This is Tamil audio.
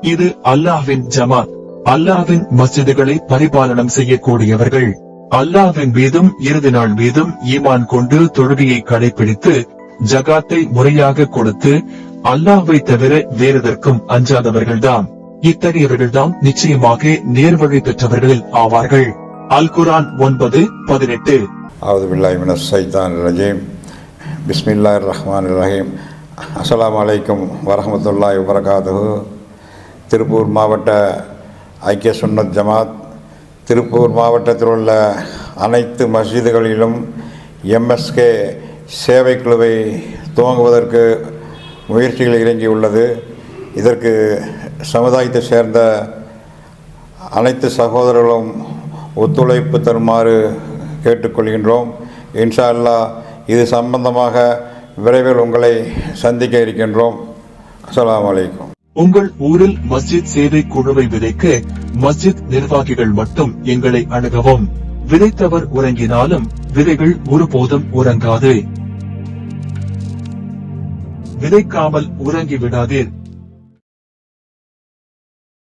இது அல்லாஹ்வின் ஜமாத். அல்லாஹ்வின் மஸ்ஜிதுகளை பரிபாலனம் செய்யக்கூடியவர்கள். அல்லாஹ்வின் மீதும் இறுதி நாள் மீதும் ஈமான் கொண்டு தொழுகையை கடைபிடித்து ஜகாத்தை முறையாக கொடுத்து அல்லாஹ்வை தவிர வேறெதற்கும் அஞ்சாதவர்கள்தான் இத்தகையவர்கள்தான் நிச்சயமாக நேர்வழி பெற்றவர்களில் ஆவார்கள். அல் குரான் ஒன்பது பதினெட்டு. அவது பில்லாஹிமின் சைதான் ரஜீம். பிஸ்மில்லாஹிர் ரஹ்மான் ரஹீம். அஸ்ஸலாமு அலைக்கும் வரஹ்மத்துல்லாஹி வபரகாத்துஹு திருப்பூர் மாவட்ட ஐக்கிய சுன்னத் ஜமாத் திருப்பூர் மாவட்டத்தில் உள்ள அனைத்து மஸ்ஜிதுகளிலும் எம்எஸ்கே சேவை குழுவை துவங்குவதற்கு முயற்சிகள் இறங்கியுள்ளது. இதற்கு சமுதாயத்தை சேர்ந்த அனைத்து சகோதரர்களும் ஒத்துழைப்பு தருமாறு கேட்டுக்கொள்கின்றோம். இன்ஷா அல்லாஹ் இது சம்பந்தமாக விரைவில் உங்களை சந்திக்க இருக்கின்றோம். அஸ்ஸலாமு அலைக்கும். உங்கள் ஊரில் மஸ்ஜித் சேவை குழுவை விதைக்க மஸ்ஜித் நிர்வாகிகள் மட்டும் எங்களை அணுகவும். விதைத்தவர் உறங்கினாலும் விதைகள் ஒருபோதும் உறங்காது. விதைக்காமல் உறங்கி விடாதீர்.